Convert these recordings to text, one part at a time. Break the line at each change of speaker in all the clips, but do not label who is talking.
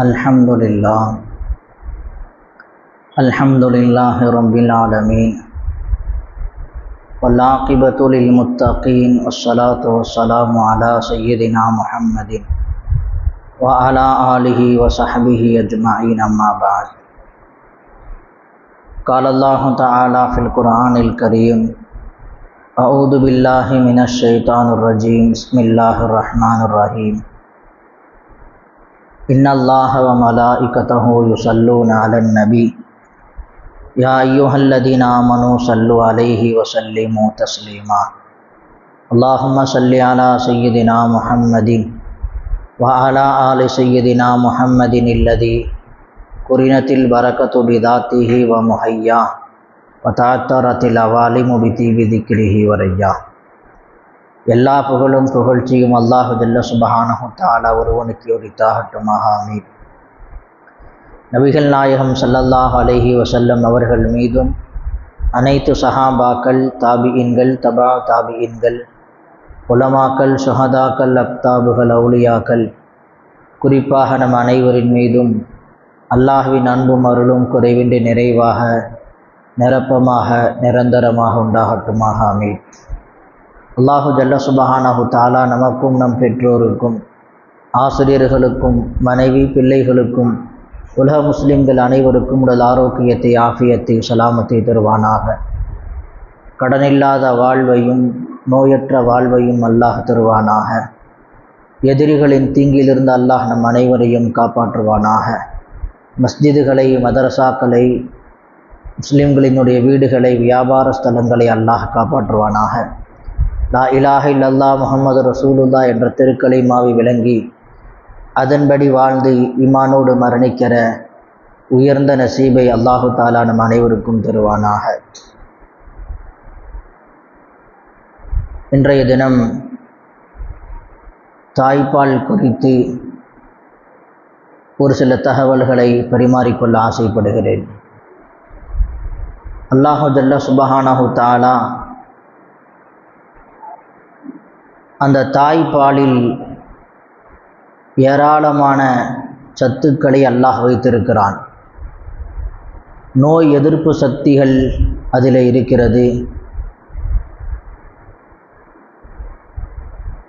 الحمد لله الحمد لله رب العالمين والعاقبة للمتقين والصلاة والسلام على سيدنا محمد وعلى آله وصحبه أجمعين أما بعد قال الله تعالى في القرآن الكريم أعوذ بالله من الشيطان الرجيم بسم الله الرحمن ان اللہ و ملائکتہ یصلون علی النبی یا ایوہ الذین آمنوا صلو علیہ وسلموا تسلیما اللہم صلی علی سیدنا محمد وعلى آل سیدنا محمد اللذی قرنت البرکت بذاته ومحیاہ وتعترت العوالم بطیب ذکره وریا எல்லா புகழும் புகழ்ச்சியும் அல்லாஹு ஜல்ல தாலா ஒருவனுக்கு உரித்தாகட்டுமாக ஆமீன். நபிகள் நாயகம் சல்லல்லாஹ் அலஹி வசல்லம் அவர்கள் மீதும் அனைத்து சஹாபாக்கள் தாபியின்கள் தபா தாபியின்கள் உலமாக்கள் சுஹதாக்கள் அக்தாபுகள் அவுலியாக்கள் குறிப்பாக நம் அனைவரின் மீதும் அல்லாஹுவின் அன்பும் அருளும் குறைவின்றி நிறைவாக நிரப்பமாக நிரந்தரமாக உண்டாகட்டுமாக ஆமீன். அல்லாஹு ஜல்ல சுபஹானஹு தாலா நமக்கும் நம் பெற்றோருக்கும் ஆசிரியர்களுக்கும் மனைவி பிள்ளைகளுக்கும் உலக முஸ்லிம்கள் அனைவருக்கும் உடல் ஆரோக்கியத்தை ஆஃபியத்தை சலாமத்தை தருவானாக. கடனில்லாத வாழ்வையும் நோயற்ற வாழ்வையும் அல்லாஹ் தருவானாக. எதிரிகளின் தீங்கிலிருந்து அல்லாஹ் நம் அனைவரையும் காப்பாற்றுவானாக. மஸ்ஜிதுகளை மதரசாக்களை முஸ்லிம்களினுடைய வீடுகளை வியாபார ஸ்தலங்களை அல்லாஹ் காப்பாற்றுவானாக. லா இலாஹ இல்லல்லா முகமது ரசூலுல்லா என்ற திருக்கலை மாவி விளங்கி அதன்படி வாழ்ந்து இமானோடு மரணிக்கிற உயர்ந்த நசீபை அல்லாஹு தாலா நம் அனைவருக்கும் தருவானாக. இன்றைய தினம் தாய்ப்பால் குறித்து ஒரு சில தகவல்களை பரிமாறிக்கொள்ள ஆசைப்படுகிறேன். அல்லாஹு ஜல்ல சுபஹானஹு தாலா அந்த தாய்ப்பாலில் ஏராளமான சத்துக்களை அல்லாஹ் வைத்திருக்கிறான். நோய் எதிர்ப்பு சக்திகள் அதில் இருக்கிறது.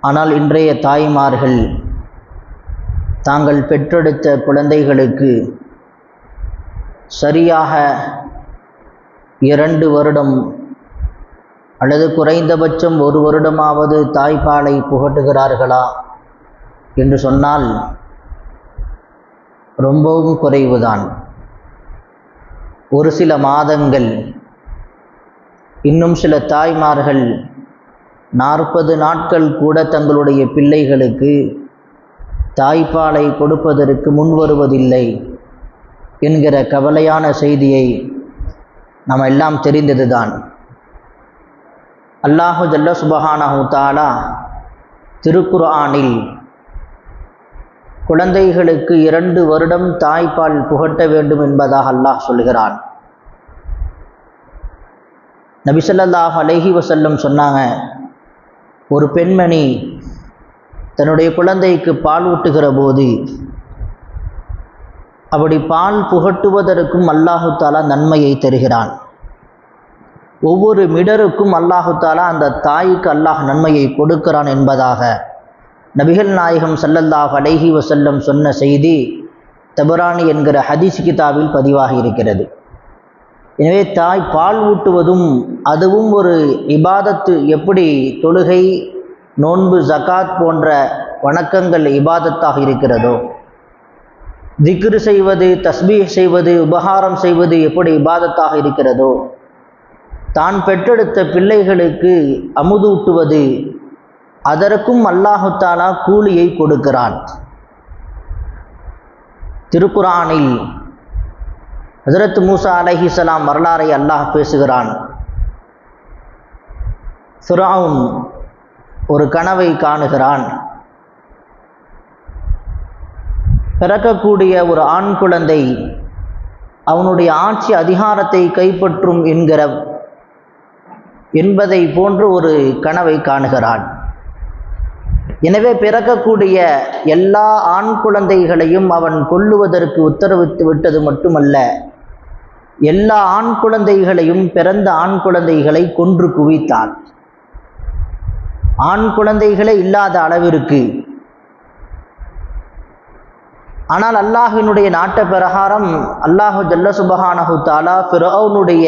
ஆனால் இன்றைய தாய்மார்கள் தாங்கள் பெற்றெடுத்த குழந்தைகளுக்கு சரியாக இரண்டு வருடம் அல்லது குறைந்தபட்சம் ஒரு வருடமாவது தாய்ப்பாலை புகட்டுகிறார்களா? என்று சொன்னால் ரொம்பவும் குறைவுதான். ஒரு சில மாதங்கள் இன்னும் சில தாய்மார்கள் நாற்பது நாட்கள் கூட தங்களுடைய பிள்ளைகளுக்கு தாய்ப்பாலை கொடுப்பதற்கு முன்வருவதில்லை என்கிற கவலையான செய்தியை நாம் எல்லாம் தெரிந்ததுதான். அல்லாஹு ஜல்ல சுபஹானஹு தாலா திருக்குர்ஆனில் குழந்தைகளுக்கு இரண்டு வருடம் தாய்ப்பால் புகட்ட வேண்டும் என்பதாக அல்லாஹ் சொல்கிறான். நபிசல்லாஹ் அலஹி வசல்லம் சொன்னாங்க ஒரு பெண்மணி தன்னுடைய குழந்தைக்கு பால் ஊட்டுகிற போது அப்படி பால் புகட்டுவதற்கும் அல்லாஹு தாலா நன்மையை தருகிறான். ஒவ்வொரு மிடருக்கும் அல்லாஹு தாலா அந்த தாய்க்கு அல்லாஹ் நன்மையை கொடுக்கிறான் என்பதாக. நபிகள் நாயகம் சல்லல்லாஹ் அலைஹி வசல்லம் சொன்ன செய்தி தபரானி என்கிற ஹதீஸ் கிதாபில் பதிவாகி இருக்கிறது. எனவே தாய் பால் ஊட்டுவதும் அதுவும் ஒரு இபாதத்து எப்படி தொழுகை நோன்பு ஜகாத் போன்ற வணக்கங்கள் இபாதத்தாக இருக்கிறதோ திக்ரு செய்வது தஸ்பீ செய்வது உபகாரம் செய்வது எப்படி இபாதத்தாக இருக்கிறதோ தான் பெற்றெடுத்த பிள்ளைகளுக்கு அமுதூட்டுவது. அதற்கும் அல்லாஹுத்தாலா கூலியை கொடுக்கிறான். திருக்குரானில் ஹசரத் மூசா அலஹிசலாம் வரலாறை அல்லாஹ் பேசுகிறான். சுராவும் ஒரு கனவை காணுகிறான். பிறக்கக்கூடிய ஒரு ஆண் குழந்தை அவனுடைய ஆட்சி அதிகாரத்தை கைப்பற்றும் என்கிற என்பதை போன்று ஒரு கனவை காணுகிறான். எனவே பிறக்கக்கூடிய எல்லா ஆண் குழந்தைகளையும் அவன் கொல்லுவதற்கு உத்தரவிட்டு விட்டது மட்டுமல்ல எல்லா ஆண் குழந்தைகளையும் பிறந்த ஆண் குழந்தைகளை கொன்று குவித்தான். ஆண் குழந்தைகளே இல்லாத அளவிற்கு. ஆனால் அல்லாஹினுடைய நாட்ட பிரகாரம் அல்லாஹு ஜல்ல சுபஹானஹு தாலா பிறவுனுடைய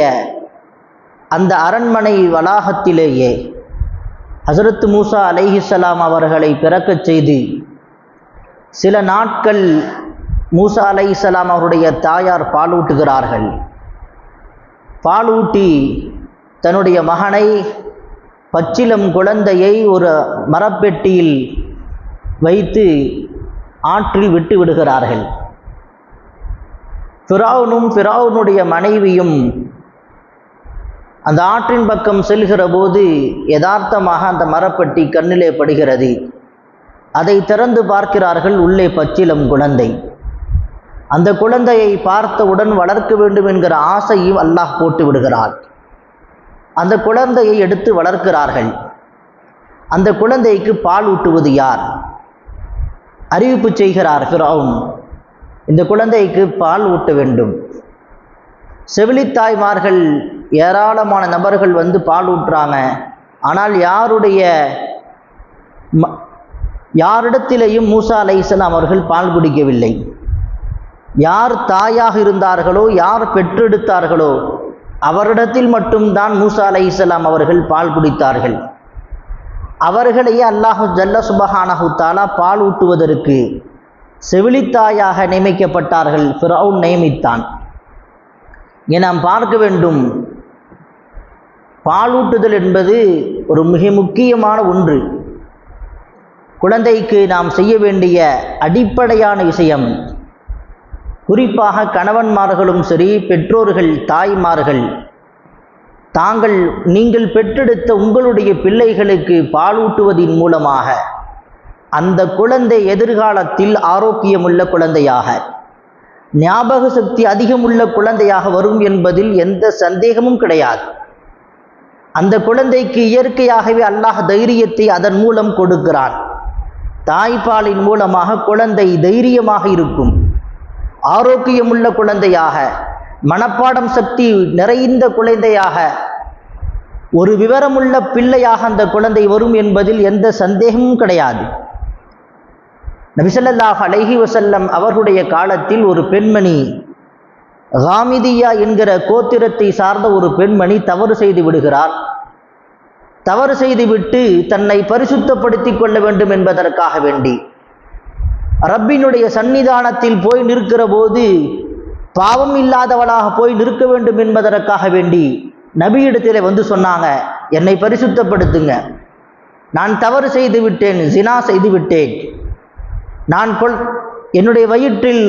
அந்த அரண்மனை வளாகத்திலேயே ஹசரத் மூசா அலைஹிசலாம் அவர்களை பிறக்கச் செய்து சில நாட்கள் மூசா அலைஹிஸ்ஸலாம் அவருடைய தாயார் பாலூட்டுகிறார்கள் பாலூட்டி தன்னுடைய மகனை பச்சிலம் குழந்தையை ஒரு மரப்பெட்டியில் வைத்து ஆற்றில் விட்டு விடுகிறார்கள் ஃபிராவுனும் ஃபிராவுனுடைய மனைவியும் அந்த ஆற்றின் பக்கம் செல்கிற போது யதார்த்தமாக அந்த மரப்பட்டி கண்ணிலே படுகிறது. அதை திறந்து பார்க்கிறார்கள் உள்ளே பச்சிலம் குழந்தை. அந்த குழந்தையை பார்த்தவுடன் வளர்க்க வேண்டும் என்கிற ஆசையும் அல்லாஹ் போட்டு விடுகிறார் அந்த குழந்தையை எடுத்து வளர்க்கிறார்கள். அந்த குழந்தைக்கு பால் ஊட்டுவது யார்? அறிவிப்பு செய்கிறார் ஃபிரௌன். இந்த குழந்தைக்கு பால் ஊட்ட வேண்டும். செவிலித்தாய்மார்கள் ஏராளமான நபர்கள் வந்து பால் ஊட்டுறாங்க. ஆனால் யாருடைய ம யாரிடத்திலேயும் மூசா அலைசலாம் அவர்கள் பால் குடிக்கவில்லை. யார் தாயாக இருந்தார்களோ யார் பெற்றெடுத்தார்களோ அவரிடத்தில் மட்டும்தான் மூசா அலைசலாம் அவர்கள் பால் குடித்தார்கள். அவர்களையே அல்லாஹு ஜல்ல சுபஹானஹு தாலா பால் ஊட்டுவதற்கு செவிலித்தாயாக நியமிக்கப்பட்டார்கள். ஃபிரவுன் நியமித்தான். இங்கே நாம் பார்க்க வேண்டும். பாலூட்டுதல் என்பது ஒரு மிக முக்கியமான ஒன்று. குழந்தைக்கு நாம் செய்ய வேண்டிய அடிப்படையான விஷயம். குறிப்பாக கணவன்மார்களும் சரி பெற்றோர்கள் தாய்மார்கள். தாங்கள் நீங்கள் பெற்றெடுத்த உங்களுடைய பிள்ளைகளுக்கு பாலூட்டுவதின் மூலமாக அந்த குழந்தை எதிர்காலத்தில் ஆரோக்கியமுள்ள குழந்தையாக. ஞாபக சக்தி அதிகமுள்ள குழந்தையாக வரும் என்பதில் எந்த சந்தேகமும் கிடையாது. அந்த குழந்தைக்கு இயற்கையாகவே அல்லாஹ் தைரியத்தை அதன் மூலம் கொடுக்கிறான். தாய்ப்பாலின் மூலமாக குழந்தை தைரியமாக இருக்கும். ஆரோக்கியமுள்ள குழந்தையாக மனப்பாடம் சக்தி நிறைந்த குழந்தையாக ஒரு விவரமுள்ள பிள்ளையாக அந்த குழந்தை வரும் என்பதில் எந்த சந்தேகமும் கிடையாது. நபிசல்லாஹ் அலஹி வசல்லம் அவர்களுடைய காலத்தில் ஒரு பெண்மணி ஹாமிதியா என்கிற கோத்திரத்தை சார்ந்த ஒரு பெண்மணி தவறு செய்து விடுகிறார். தவறு செய்துவிட்டு தன்னை பரிசுத்தப்படுத்தி கொள்ள வேண்டும் என்பதற்காக வேண்டி. ரப்பினுடைய சன்னிதானத்தில் போய் நிற்கிற போது பாவம் இல்லாதவளாக போய் நிற்க வேண்டும் என்பதற்காக வேண்டி நபியிடத்தில் வந்து சொன்னாங்க என்னை பரிசுத்தப்படுத்துங்க. நான் தவறு செய்து விட்டேன் ஜினா செய்து விட்டேன். நான் கொள் என்னுடைய வயிற்றில்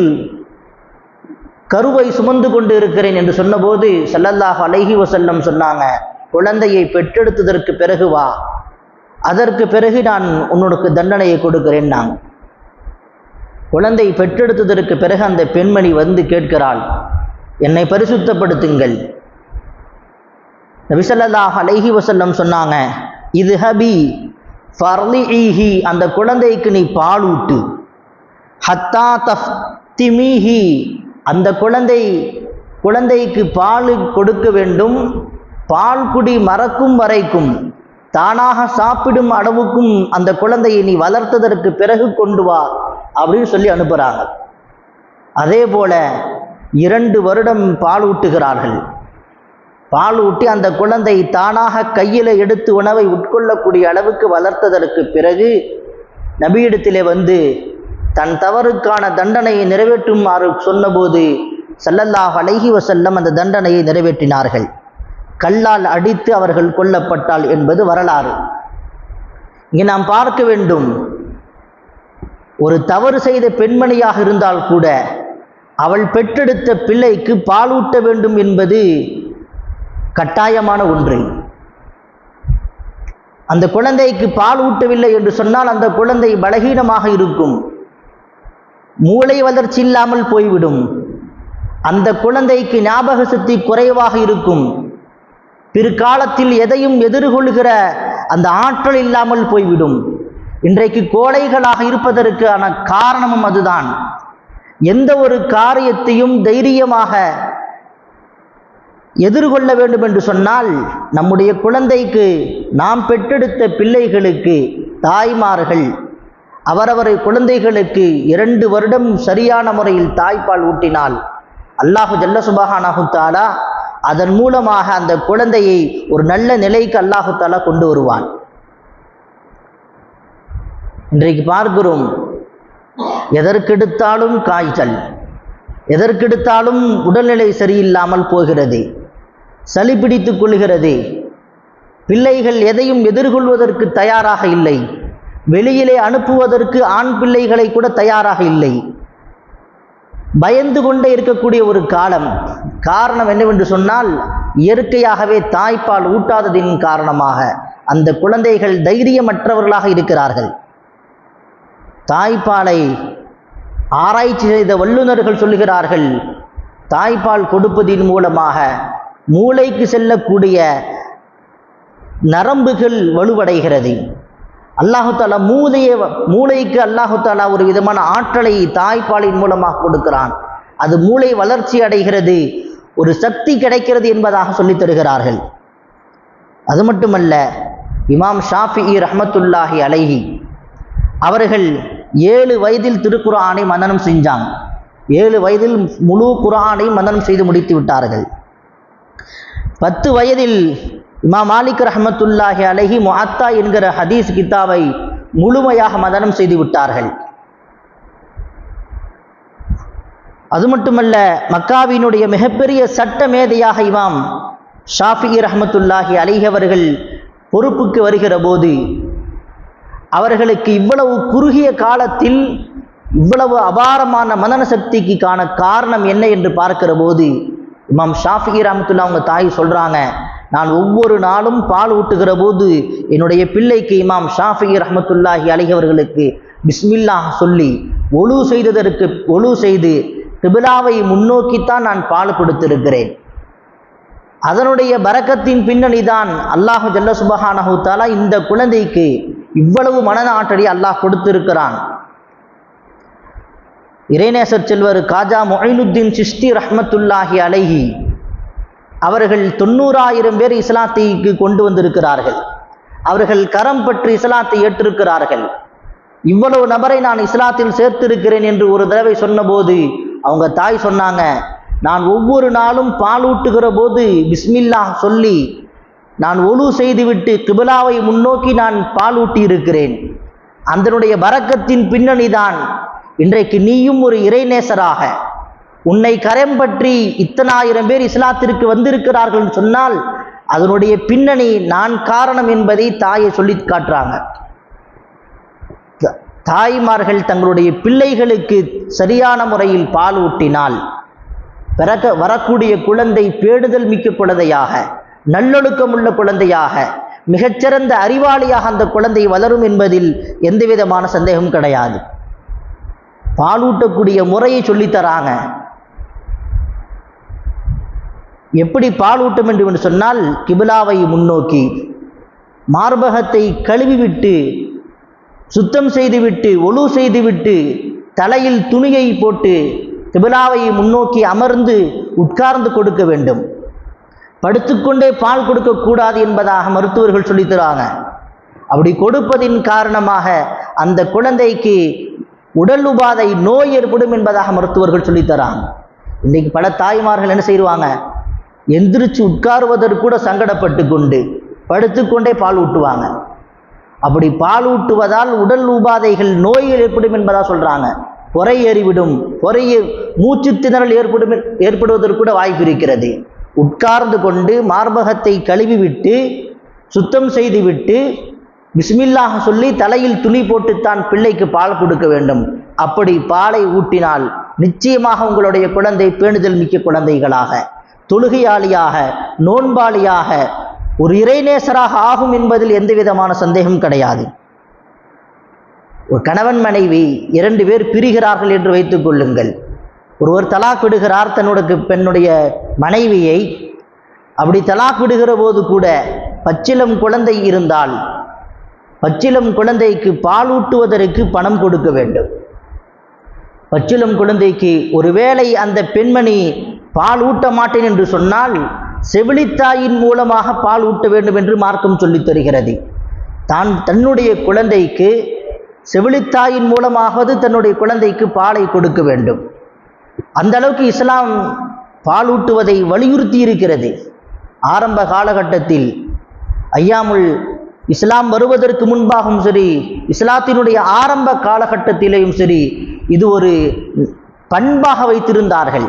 கருவை சுமந்து கொண்டு இருக்கிறேன் என்று சொன்னபோது சல்லல்லாஹ் அலைஹி வசல்லம் சொன்னாங்க குழந்தையை பெற்றெடுத்ததற்கு பிறகு வா அதற்கு பிறகு நான் உன்னுக்கு தண்டனையை கொடுக்கிறேன் நாங்கள் குழந்தை பெற்றெடுத்ததற்கு பிறகு அந்த பெண்மணி வந்து கேட்கிறாள் என்னை பரிசுத்தப்படுத்துங்கள். நபிசல்லாஹ் அலைஹி வசல்லம் சொன்னாங்க இது ஹபி ஃபர்லிஹி அந்த குழந்தைக்கு நீ பாலூட்டு. ஹத்தா தஃப் திமிஹி அந்த குழந்தை குழந்தைக்கு பால் கொடுக்க வேண்டும். பால் குடி மறக்கும் வரைக்கும் தானாக சாப்பிடும் அளவுக்கும் அந்த குழந்தையை நீ வளர்த்ததற்கு பிறகு கொண்டு வா அப்படின்னு சொல்லி அனுப்புகிறாங்க அதே போல இரண்டு வருடம் பால் ஊட்டுகிறார்கள். பால் ஊட்டி அந்த குழந்தை தானாக கையில் எடுத்து உணவை உட்கொள்ளக்கூடிய அளவுக்கு வளர்த்ததற்கு பிறகு நபியிடத்திலே வந்து தன் தவறுக்கான தண்டனையை நிறைவேற்றுமாறு சொன்னபோது சல்லல்லாஹ் அலைஹி வசல்லம் அந்த தண்டனையை நிறைவேற்றினார்கள். கல்லால் அடித்து அவர்கள் கொல்லப்பட்டால் என்பது வரலாறு. இங்கே நாம் பார்க்க வேண்டும். ஒரு தவறு செய்த பெண்மணியாக இருந்தால் கூட அவள் பெற்றெடுத்த பிள்ளைக்கு பாலூட்ட வேண்டும் என்பது கட்டாயமான ஒன்று. அந்த குழந்தைக்கு பால் ஊட்டவில்லை என்று சொன்னால் அந்த குழந்தை பலகீனமாக இருக்கும். மூளை வளர்ச்சி இல்லாமல் போய்விடும். அந்த குழந்தைக்கு ஞாபக சக்தி குறைவாக இருக்கும். பிற்காலத்தில் எதையும் எதிர்கொள்கிற அந்த ஆற்றல் இல்லாமல் போய்விடும். இன்றைக்கு கோழைகளாக இருப்பதற்கான காரணமும் அதுதான். எந்த ஒரு காரியத்தையும் தைரியமாக எதிர்கொள்ள வேண்டும் என்று சொன்னால் நம்முடைய குழந்தைக்கு நாம் பெற்றெடுத்த பிள்ளைகளுக்கு தாய்மார்கள் அவரவர் குழந்தைகளுக்கு இரண்டு வருடம் சரியான முறையில் தாய்ப்பால் ஊட்டினால் அல்லாஹு ஜல்ல சுபஹானாஹு தாலா அதன் மூலமாக அந்த குழந்தையை ஒரு நல்ல நிலைக்கு அல்லாஹு தாலா கொண்டு வருவான். இன்றைக்கு பார்க்கிறோம் எதற்கெடுத்தாலும் காய்ச்சல் எதற்கெடுத்தாலும் உடல்நிலை சரியில்லாமல் போகிறது சளி பிடித்துக் கொள்கிறது பிள்ளைகள் எதையும் எதிர்கொள்வதற்கு தயாராக இல்லை. வெளியிலே அனுப்புவதற்கு ஆண் பிள்ளைகளை கூட தயாராக இல்லை. பயந்து கொண்டே இருக்கக்கூடிய ஒரு காலம். காரணம் என்னவென்று சொன்னால் இயற்கையாகவே தாய்ப்பால் ஊட்டாததின் காரணமாக அந்த குழந்தைகள் தைரியமற்றவர்களாக இருக்கிறார்கள். தாய்ப்பாலை ஆராய்ச்சி செய்த வல்லுநர்கள் சொல்லுகிறார்கள் தாய்ப்பால் கொடுப்பதின் மூலமாக மூளைக்கு செல்லக்கூடிய நரம்புகள் வலுவடைகிறது. அல்லாஹுத்தாலா மூளையை மூளைக்கு அல்லாஹு தாலா ஒரு விதமான ஆற்றலை தாய்ப்பாலின் மூலமாக கொடுக்கிறான். அது மூளை வளர்ச்சி அடைகிறது ஒரு சக்தி கிடைக்கிறது என்பதாக சொல்லித் தருகிறார்கள். அது மட்டுமல்ல இமாம் ஷாஃபி ரஹமத்துல்லாஹி அலைஹி அவர்கள் ஏழு வயதில் திருக்குர்ஆனை மன்னனம் செஞ்சாங்க ஏழு வயதில் முழு குரானை மன்னனம் செய்து முடித்து விட்டார்கள். பத்து வயதில் இமாம் மாலிக் ரஹமத்துல்லாஹி அலஹி முஹத்தா என்கிற ஹதீஸ் கித்தாவை முழுமையாக மதனம் செய்து விட்டார்கள். அது மட்டுமல்ல மக்காவினுடைய மிகப்பெரிய சட்ட மேதையாக இமாம் ஷாஃபி ரஹமத்துல்லாஹி அலைஹி அவர்கள் பொறுப்புக்கு வருகிற போது அவர்களுக்கு இவ்வளவு குறுகிய காலத்தில் இவ்வளவு அபாரமான மதன சக்திக்கு காண காரணம் என்ன என்று பார்க்கிற போது இமாம் ஷாஃபி ரஹமத்துல்லா அவங்க தாய் சொல்றாங்க நான் ஒவ்வொரு நாளும் பால் ஊட்டுகிற போது என்னுடைய பிள்ளைக்கு இமாம் ஷாஃபி ரஹமத்துல்லாஹி அலைகவர்களுக்கு பிஸ்மில்லா சொல்லி ஒழு செய்ததற்கு ஒழு செய்து கிபிலாவை முன்னோக்கித்தான் நான் பால் கொடுத்திருக்கிறேன். அதனுடைய பறக்கத்தின் பின்னணி தான் அல்லாஹு ஜல்ல சுபஹானஹு தாலா இந்த குழந்தைக்கு இவ்வளவு மனத அல்லாஹ் கொடுத்திருக்கிறான். இறைநேசர் செல்வர் காஜா மொயினுத்தீன் சிஷ்டி ரஹமத்துல்லாஹி அலைஹி அவர்கள் தொண்ணூறாயிரம் பேர் இஸ்லாத்தைக்கு கொண்டு வந்திருக்கிறார்கள். அவர்கள் கரம் பற்றி இஸ்லாத்தை ஏற்றிருக்கிறார்கள். இவ்வளவு நபரை நான் இஸ்லாத்தில் சேர்த்திருக்கிறேன் என்று ஒரு தடவை சொன்னபோது அவங்க தாய் சொன்னாங்க நான் ஒவ்வொரு நாளும் பாலூட்டுகிற போது பிஸ்மில்லா சொல்லி நான் ஒழு செய்துவிட்டு கிபிலாவை முன்னோக்கி நான் பாலூட்டி இருக்கிறேன் அதனுடைய பரக்கத்தின் பின்னணிதான் இன்றைக்கு நீயும் ஒரு இறைநேசராக உன்னை கரம் பற்றி இத்தனாயிரம் பேர் இஸ்லாத்திற்கு வந்திருக்கிறார்கள் சொன்னால் அதனுடைய பின்னணி நான் காரணம் என்பதை தாயை சொல்லி காட்டுறாங்க. த- தாய்மார்கள் தங்களுடைய பிள்ளைகளுக்கு சரியான முறையில் பால் ஊட்டினால் பிறக்க வரக்கூடிய குழந்தை பேணுதல் மிக்க குழந்தையாக நல்லொழுக்கம் உள்ள குழந்தையாக மிகச்சிறந்த அறிவாளியாக அந்த குழந்தை வளரும் என்பதில் எந்தவிதமான சந்தேகம் கிடையாது. பாலூட்டக்கூடிய முறையை சொல்லித் தராங்க. எப்படி பாலூட்டும் என்று என்று சொன்னால் கிபிலாவை முன்னோக்கி மார்பகத்தை கழுவிவிட்டு சுத்தம் செய்துவிட்டு ஒழு செய்துவிட்டு தலையில் துணியை போட்டு கிபிலாவை முன்னோக்கி அமர்ந்து உட்கார்ந்து கொடுக்க வேண்டும். படுத்துக்கொண்டே பால் கொடுக்கக்கூடாது என்பதாக மருத்துவர்கள் சொல்லித் தராங்க அப்படி கொடுப்பதின் காரணமாக அந்த குழந்தைக்கு உடல் உபாதை நோய் ஏற்படும் என்பதாக மருத்துவர்கள் சொல்லித் தராங்க இன்னைக்கு பல தாய்மார்கள் என்ன செய்வாங்க? எந்திரிச்சு உட்காருவதற்கு கூட சங்கடப்பட்டு கொண்டு படுத்துக்கொண்டே பால் ஊட்டுவாங்க. அப்படி பால் ஊட்டுவதால் உடல் உபாதைகள் நோய்கள் ஏற்படும் என்பதாக சொல்கிறாங்க பொறை ஏறிவிடும். பொறைய மூச்சு திணறல் ஏற்படும் ஏற்படுவதற்கு கூட வாய்ப்பு இருக்கிறது. உட்கார்ந்து கொண்டு மார்பகத்தை கழுவிவிட்டு சுத்தம் செய்துவிட்டு பிஸ்மில்லாக சொல்லி தலையில் துணி போட்டுத்தான் பிள்ளைக்கு பால் கொடுக்க வேண்டும். அப்படி பாலை ஊட்டினால் நிச்சயமாக உங்களுடைய குழந்தை பேணுதல் மிக்க குழந்தைகளாக. தொழுகையாளியாக நோன்பாளியாக ஒரு இறைநேசராக ஆகும் என்பதில் எந்த விதமான சந்தேகம் கிடையாது. ஒரு கணவன் மனைவி இரண்டு பேர் பிரிகிறார்கள் என்று வைத்துக் கொள்ளுங்கள். ஒருவர் தலாக் விடுகிறார் தன்னுடைய பெண்ணுடைய மனைவியை. அப்படி தலாக் விடுகிற போது கூட பச்சிலம் குழந்தை இருந்தால் பச்சிலம் குழந்தைக்கு பாலூட்டுவதற்கு பணம் கொடுக்க வேண்டும். பச்சிலம் குழந்தைக்கு ஒருவேளை அந்த பெண்மணி பால் ஊட்ட மாட்டேன் என்று சொன்னால் செவிலித்தாயின் மூலமாக பால் ஊட்ட வேண்டும் என்று மார்க்கம் சொல்லித் தருகிறது. தான் தன்னுடைய குழந்தைக்கு செவிலித்தாயின் மூலமாவது தன்னுடைய குழந்தைக்கு பாலை கொடுக்க வேண்டும். அந்த அளவுக்கு இஸ்லாம் பால் ஊட்டுவதை வலியுறுத்தி இருக்கிறது. ஆரம்ப காலகட்டத்தில் ஐயாமுல் இஸ்லாம் வருவதற்கு முன்பாகவும் சரி இஸ்லாத்தினுடைய ஆரம்ப காலகட்டத்திலேயும் சரி இது ஒரு பண்பாக வைத்திருந்தார்கள்.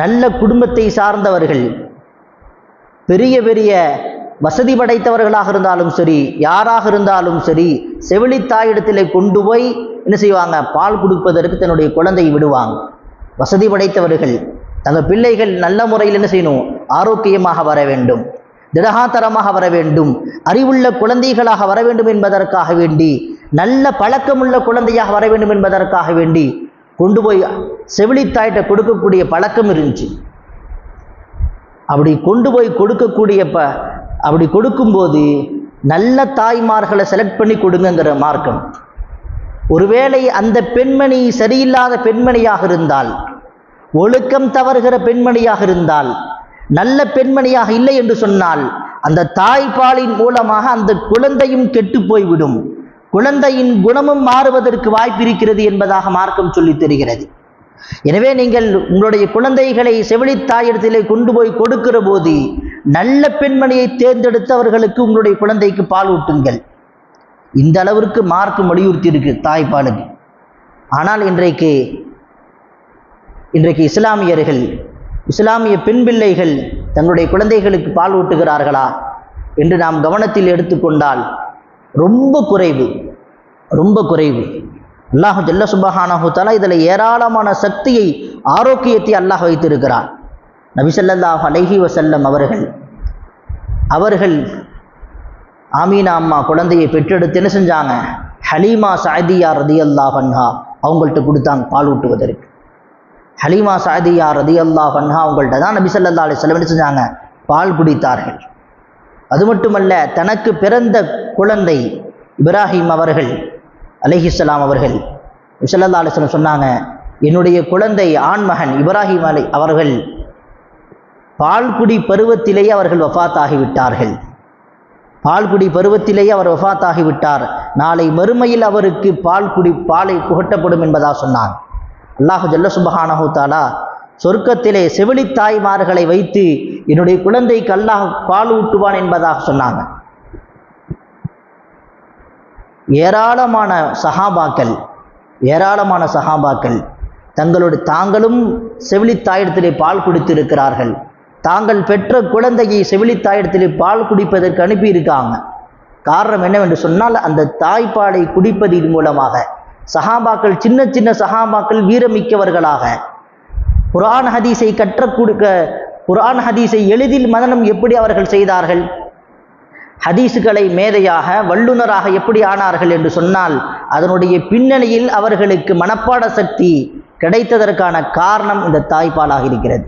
நல்ல குடும்பத்தை சார்ந்தவர்கள் பெரிய பெரிய வசதி படைத்தவர்களாக இருந்தாலும் சரி யாராக இருந்தாலும் சரி செவிலித்தாயிடத்தில் கொண்டு போய் என்ன செய்வாங்க? பால் கொடுப்பதற்கு தன்னுடைய குழந்தையை விடுவாங்க. வசதி படைத்தவர்கள் தங்கள் பிள்ளைகள் நல்ல முறையில் என்ன செய்யணும்? ஆரோக்கியமாக வர வேண்டும். திடகாத்தரமாக வர வேண்டும். அறிவுள்ள குழந்தைகளாக வர வேண்டும் என்பதற்காக வேண்டி நல்ல பழக்கமுள்ள குழந்தையாக வர வேண்டும் என்பதற்காக வேண்டி கொண்டு போய் செவிலித்தாயிட்ட கொடுக்கக்கூடிய பழக்கம் இருந்துச்சு. அப்படி கொண்டு போய் கொடுக்கக்கூடிய ப அப்படி கொடுக்கும்போது நல்ல தாய்மார்களை செலக்ட் பண்ணி கொடுங்கங்கிற மார்க்கம். ஒருவேளை அந்த பெண்மணி சரியில்லாத பெண்மணியாக இருந்தால் ஒழுக்கம் தவறுகிற பெண்மணியாக இருந்தால் நல்ல பெண்மணியாக இல்லை என்று சொன்னால் அந்த தாய்ப்பாலின் மூலமாக அந்த குழந்தையும் கெட்டு போய்விடும். குழந்தையின் குணமும் மாறுவதற்கு வாய்ப்பு இருக்கிறது என்பதாக மார்க்கம் சொல்லித் தருகிறது. எனவே நீங்கள் உங்களுடைய குழந்தைகளை செவிலித்தாயிடத்திலே கொண்டு போய் கொடுக்கிற போது நல்ல பெண்மணியை தேர்ந்தெடுத்து அவர்களுக்கு உங்களுடைய குழந்தைக்கு பால் ஊட்டுங்கள். இந்த அளவிற்கு மார்க்கம் வலியுறுத்தி இருக்கு தாய்ப்பாலுக்கு. ஆனால் இன்றைக்கு இன்றைக்கு இஸ்லாமியர்கள் இஸ்லாமிய பெண் பிள்ளைகள் தங்களுடைய குழந்தைகளுக்கு பால் ஊட்டுகிறார்களா என்று நாம் கவனத்தில் எடுத்துக்கொண்டால் ரொம்ப குறைவு ரொம்ப குறைவு. அல்லாஹு ஜல்ல சுபஹானஹு தலா இதில் ஏராளமான சக்தியை ஆரோக்கியத்தை அல்லாஹ் வைத்திருக்கிறார். நபிசல்லாஹ் அலஹி வசல்லம் அவர்கள் அவர்கள் ஆமீனா அம்மா குழந்தையை பெற்றெடுத்து என்ன செஞ்சாங்க? ஹலீமா சாதியா ரதி அல்லாஹ் அன்ஹா அவங்கள்ட்ட கொடுத்தாங்க பால் ஊட்டுவதற்கு. ஹலீமா சாதியா ரதி அல்லாஹ் அவங்கள்ட்ட தான் நபிசல்லா அலி அலைஹி என்ன செஞ்சாங்க? பால் குடித்தார்கள். அது மட்டுமல்ல தனக்கு பிறந்த குழந்தை இப்ராஹிம் அவர்கள் அலைஹிஸ்ஸலாம் அவர்கள் ஸல்லல்லாஹு அலைஹி சொன்னாங்க என்னுடைய குழந்தை ஆண்மகன் இப்ராஹிம் அலை அவர்கள் பால்குடி பருவத்திலேயே அவர்கள் வஃபாத்தாகிவிட்டார்கள் பால்குடி பருவத்திலேயே அவர் வஃபாத்தாகிவிட்டார் நாளை மறுமையில் அவருக்கு பால் குடி பாலை புகட்டப்படும் என்பதாக சொன்னாங்க. அல்லாஹு ஜல்ல சுபஹானஹு தாலா சொர்க்கத்திலே செவிலி தாய்மார்களை வைத்து என்னுடைய குழந்தைக்கு அல்லாஹ் பால் ஊட்டுவான் என்பதாக சொன்னாங்க. ஏராளமான சஹாபாக்கள் ஏராளமான சஹாபாக்கள் தங்களோடு தாங்களும் செவிலித்தாயிடத்திலே பால் குடித்திருக்கிறார்கள். தாங்கள் பெற்ற குழந்தையை செவிலித்தாயிடத்திலே பால் குடிப்பதற்கு அனுப்பியிருக்காங்க. காரணம் என்னவென்று சொன்னால் அந்த தாய்ப்பாலை குடிப்பதின் மூலமாக சஹாபாக்கள் சின்ன சின்ன சஹாபாக்கள் வீரமிக்கவர்களாக. குரான் ஹதீஸை கற்ற கொடுக்க குர்ஆன் ஹதீஸை எளிதில் மனனம் எப்படி அவர்கள் செய்தார்கள்? ஹதீஸுகளை மேதையாக வல்லுனராக எப்படி ஆனார்கள் என்று சொன்னால் அதனுடைய பின்னணியில் அவர்களுக்கு மனப்பாட சக்தி கிடைத்ததற்கான காரணம் இந்த தாய்ப்பாலாக இருக்கிறது.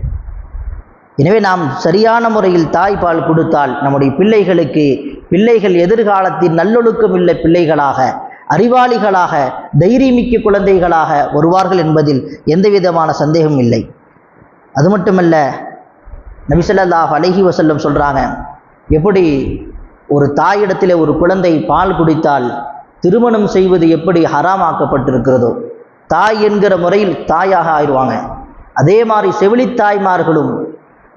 எனவே நாம் சரியான முறையில் தாய்ப்பால் கொடுத்தால் நம்முடைய பிள்ளைகளுக்கு பிள்ளைகள் எதிர்காலத்தில் நல்லொழுக்கம் உள்ள பிள்ளைகளாக அறிவாளிகளாக தைரியமிக்க குழந்தைகளாக வருவார்கள் என்பதில் எந்த விதமான சந்தேகமும் இல்லை. அது மட்டுமல்ல நபிசல்லாஹ் அலஹி வசல்லம் சொல்கிறாங்க எப்படி ஒரு தாயிடத்தில் ஒரு குழந்தை பால் குடித்தால் திருமணம் செய்வது எப்படி ஹராமாக்கப்பட்டிருக்கிறதோ? தாய் என்கிற முறையில் தாயாக ஆயிடுவாங்க. அதே மாதிரி செவிலித்தாய்மார்களும்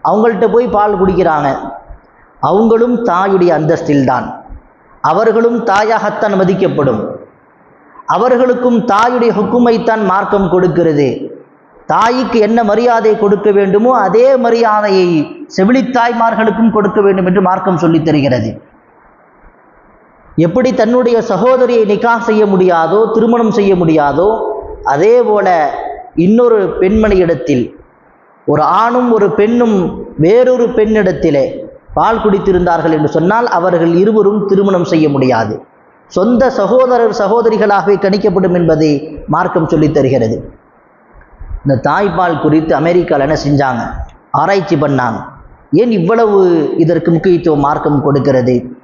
அவங்கள்ட்ட போய் பால் குடிக்கிறாங்க. அவங்களும் தாயுடைய அந்தஸ்தில்தான். அவர்களும் தாயாகத்தான் மதிக்கப்படும். அவர்களுக்கும் தாயுடைய ஹுக்குமைத்தான் மார்க்கம் கொடுக்கிறது. தாய்க்கு என்ன மரியாதை கொடுக்க வேண்டுமோ அதே மரியாதையை செவிலித்தாய்மார்களுக்கும் கொடுக்க வேண்டும் என்று மார்க்கம் சொல்லித் தருகிறது. எப்படி தன்னுடைய சகோதரியை நிக்கா செய்ய முடியாதோ திருமணம் செய்ய முடியாதோ அதே போல இன்னொரு பெண்மணியிடத்தில் ஒரு ஆணும் ஒரு பெண்ணும் வேறொரு பெண்ணிடத்திலே பால் குடித்திருந்தார்கள் என்று சொன்னால் அவர்கள் இருவரும் திருமணம் செய்ய முடியாது. சொந்த சகோதரர் சகோதரிகளாகவே கணிக்கப்படும் என்பதை மார்க்கம் சொல்லித் தருகிறது. இந்த தாய்ப்பால் குறித்து அமெரிக்காவில் என்ன செஞ்சாங்க? ஆராய்ச்சி பண்ணாங்க. ஏன் இவ்வளவு இதற்கு முக்கியத்துவம் மார்க்கம் கொடுக்கிறது?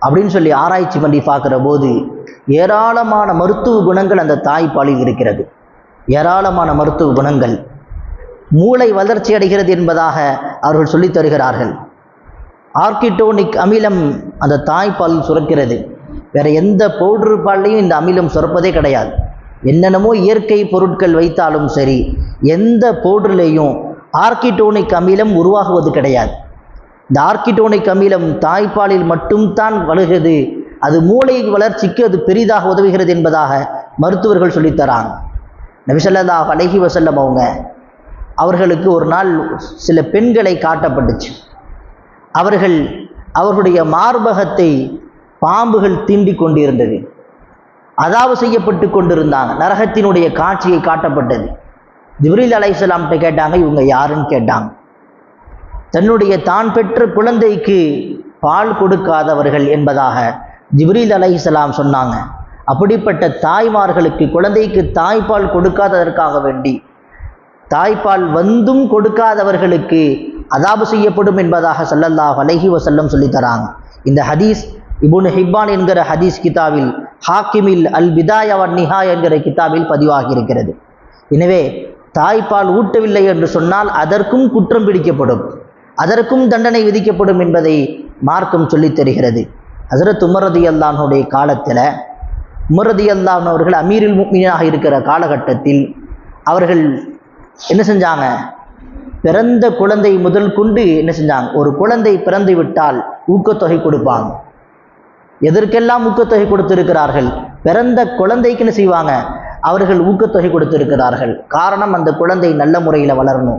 அப்படின்னு சொல்லி ஆராய்ச்சி பண்ணி பார்க்குற போது ஏராளமான மருத்துவ குணங்கள் அந்த தாய்ப்பாலில் இருக்கிறது. ஏராளமான மருத்துவ குணங்கள். மூளை வளர்ச்சி அடைகிறது என்பதாக அவர்கள் சொல்லித் தருகிறார்கள். ஆர்கிட்டோனிக் அமிலம் அந்த தாய்ப்பால் சுரக்கிறது. வேற எந்த பவுடர் பால்லையும் இந்த அமிலம் சுரப்பதே கிடையாது. என்னென்னமோ இயற்கை பொருட்கள் வைத்தாலும் சரி எந்த பவுடர்லேயும் ஆர்கிட்டோனிக் அமிலம் உருவாகுவது கிடையாது. இந்த ஆர்கிட்டோனிக் அமிலம் தாய்ப்பாலில் மட்டும்தான் வழுகிறது அது மூளை வளர்ச்சிக்கு அது பெரிதாக உதவுகிறது என்பதாக மருத்துவர்கள் சொல்லித்தராங்க. நபிசல்லா அழகி வசல்லம் அவங்க அவர்களுக்கு ஒரு நாள் சில பெண்களை காட்டப்பட்டுச்சு. அவர்கள் அவர்களுடைய மார்பகத்தை பாம்புகள் தீண்டி கொண்டிருந்தது. அதாவது செய்யப்பட்டு கொண்டிருந்தாங்க. நரகத்தினுடைய காட்சியை காட்டப்பட்டது. ஜிப்ரீல் அலைசலாம்கிட்ட கேட்டாங்க இவங்க யாருன்னு கேட்டாங்க. தன்னுடைய தான் பெற்ற குழந்தைக்கு பால் கொடுக்காதவர்கள் என்பதாக ஜிப்ரீல் அலைஹிஸ்ஸலாம் சொன்னாங்க. அப்படிப்பட்ட தாய்மார்களுக்கு குழந்தைக்கு தாய்ப்பால் கொடுக்காததற்காக வேண்டி தாய்ப்பால் வந்தும் கொடுக்காதவர்களுக்கு அதாபு செய்யப்படும் என்பதாக சல்லல்லாஹ் அலஹி வசல்லம் சொல்லித்தராங்க இந்த ஹதீஸ் இபுன் ஹிப்பான் என்கிற ஹதீஸ் கிதாபில் ஹாக்கிமில் அல் பிதாயவன் நிஹா என்கிற கிதாபில் பதிவாகி இருக்கிறது எனவே தாய்ப்பால் ஊட்டவில்லை என்று சொன்னால் அதற்கும் குற்றம் பிடிக்கப்படும். அதற்கும் தண்டனை விதிக்கப்படும் என்பதை மார்க்கம் சொல்லித் தருகிறது. ஹசரத் உமரதி அல்லானுடைய காலத்தில் உமரதி அல்லான் அவர்கள் அமீரில் மீனாக இருக்கிற காலகட்டத்தில் அவர்கள் என்ன செஞ்சாங்க? பிறந்த குழந்தை முதல் கொண்டு என்ன செஞ்சாங்க? ஒரு குழந்தை பிறந்து விட்டால் ஊக்கத்தொகை கொடுப்பாங்க. எதற்கெல்லாம் ஊக்கத்தொகை கொடுத்திருக்கிறார்கள்? பிறந்த குழந்தைக்கு என்ன செய்வாங்க. அவர்கள் ஊக்கத்தொகை கொடுத்திருக்கிறார்கள். காரணம் அந்த குழந்தை நல்ல முறையில் வளரணும்.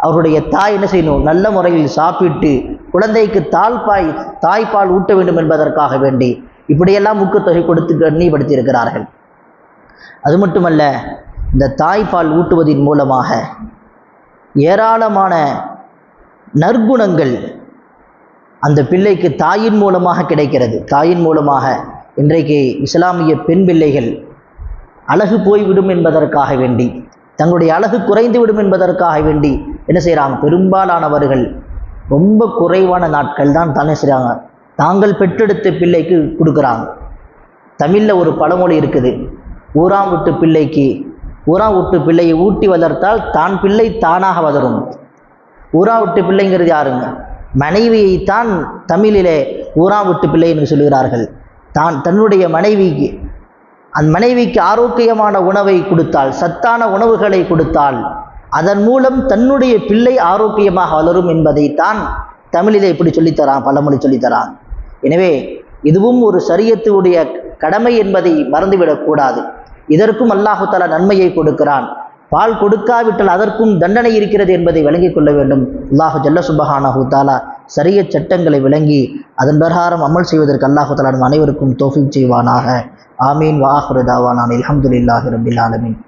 அவருடைய தாய் என்ன செய்யணும்? நல்ல முறையில் சாப்பிட்டு குழந்தைக்கு தாழ்பாய் தாய்ப்பால் ஊட்ட வேண்டும் என்பதற்காக வேண்டி இப்படியெல்லாம் ஊக்கத்தொகை கொடுத்து கண்ணிப்படுத்தியிருக்கிறார்கள் அது மட்டுமல்ல இந்த தாய்ப்பால் ஊட்டுவதின் மூலமாக ஏராளமான நற்குணங்கள் அந்த பிள்ளைக்கு தாயின் மூலமாக கிடைக்கிறது. தாயின் மூலமாக இன்றைக்கு இஸ்லாமிய பெண் பிள்ளைகள் அழகு போய்விடும் என்பதற்காக வேண்டி தங்களுடைய அழகு குறைந்து விடும் என்பதற்காக வேண்டி என்ன செய்கிறாங்க பெரும்பாலானவர்கள் ரொம்ப குறைவான நாட்கள் தான் தானே செய்கிறாங்க தாங்கள் பெற்றெடுத்த பிள்ளைக்கு கொடுக்குறாங்க. தமிழில் ஒரு பழமொழி இருக்குது. ஊராம் விட்டு பிள்ளைக்கு ஊராம் விட்டு பிள்ளையை ஊட்டி வளர்த்தால் தான் பிள்ளை தானாக வளரும். ஊரா விட்டு பிள்ளைங்கிறது யாருங்க? மனைவியைத்தான் தமிழிலே ஊரா விட்டு பிள்ளை என்று சொல்கிறார்கள் தான் தன்னுடைய மனைவிக்கு அந்த மனைவிக்கு ஆரோக்கியமான உணவை கொடுத்தால் சத்தான உணவுகளை கொடுத்தால் அதன் மூலம் தன்னுடைய பிள்ளை ஆரோக்கியமாக வளரும் என்பதைத்தான் தமிழிலே இப்படி சொல்லித்தரான் பழமொழி சொல்லித்தரான். எனவே இதுவும் ஒரு சரியத்துடைய கடமை என்பதை மறந்துவிடக்கூடாது. இதற்கும் அல்லாஹு தலா நன்மையை கொடுக்கிறான். பால் கொடுக்காவிட்டால் அதற்கும் தண்டனை இருக்கிறது என்பதை விளங்கிக் கொள்ள வேண்டும். அல்லாஹு ஜல்ல சுபஹானா ஹூத்தாலா சரிய சட்டங்களை விளங்கி அதன் பிரகாரம் அமல் செய்வதற்கு அல்லாஹு தாலா அனைவருக்கும் தோஃபிக் செய்வானாக. ஆமீன். வாஹுரு அலமதுல்லாஹி ரபில் ஆலமின்.